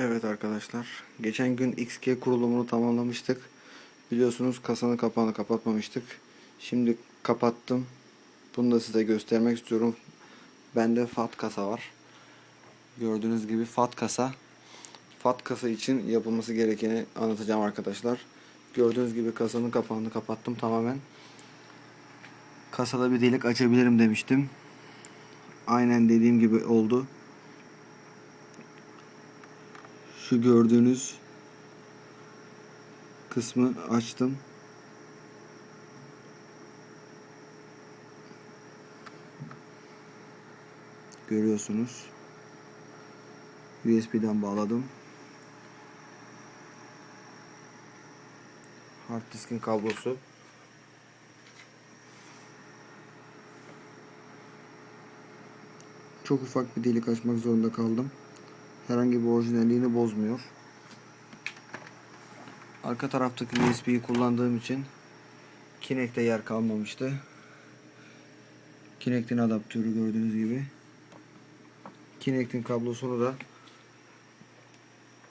Evet arkadaşlar. Geçen gün XG kurulumunu tamamlamıştık. Biliyorsunuz kasanın kapağını kapatmamıştık. Şimdi kapattım. Bunu da size göstermek istiyorum. Bende FAT kasa var. Gördüğünüz gibi FAT kasa. FAT kasa için yapılması gerekeni anlatacağım arkadaşlar. Gördüğünüz gibi kasanın kapağını kapattım tamamen. Kasada bir delik açabilirim demiştim. Aynen dediğim gibi oldu. Şu gördüğünüz kısmı açtım. Görüyorsunuz. USB'den bağladım. Hard diskin kablosu. Çok ufak bir delik açmak zorunda kaldım. Herhangi bir orijinalliğini bozmuyor. Arka taraftaki USB'yi kullandığım için Kinect'te yer kalmamıştı. Kinect'in adaptörü gördüğünüz gibi. Kinect'in kablosunu da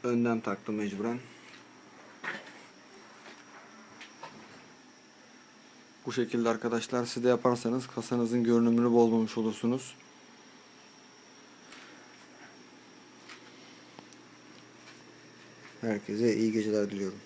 önden taktım mecburen. Bu şekilde arkadaşlar siz de yaparsanız kasanızın görünümünü bozmamış olursunuz. Herkese iyi geceler diliyorum.